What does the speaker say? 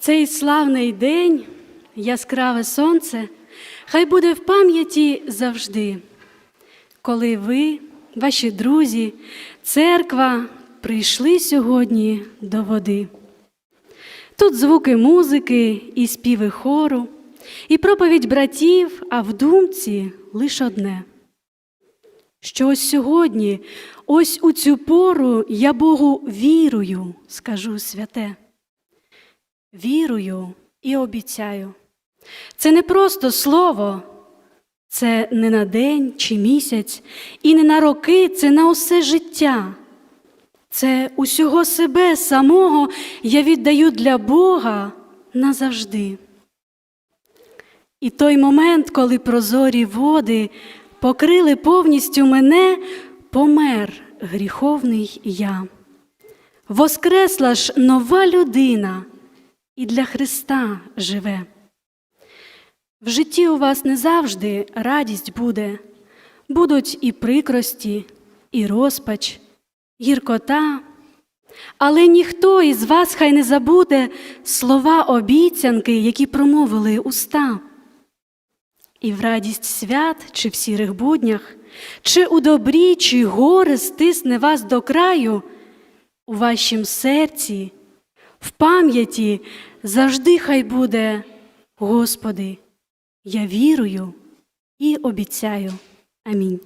Цей славний день, яскраве сонце, хай буде в пам'яті завжди, коли ви, ваші друзі, церква прийшли сьогодні до води. Тут звуки музики і співи хору, і проповідь братів, а в думці лиш одне. Що ось сьогодні, ось у цю пору я Богу вірую, скажу святе. Вірую і обіцяю. Це не просто слово, це не на день чи місяць, і не на роки, це на усе життя. Це усього себе самого я віддаю для Бога назавжди. І той момент, коли прозорі води покрили повністю мене, помер гріховний я. Воскресла ж нова людина і для Христа живе. В житті у вас не завжди радість буде, будуть і прикрості, і розпач, гіркота, але ніхто із вас хай не забуде слова обіцянки, які промовили уста. І в радість свят, чи в сірих буднях, чи у добрі, чи горе стисне вас до краю, у вашім серці, в пам'яті завжди хай буде, Господи, я вірую і обіцяю. Амінь.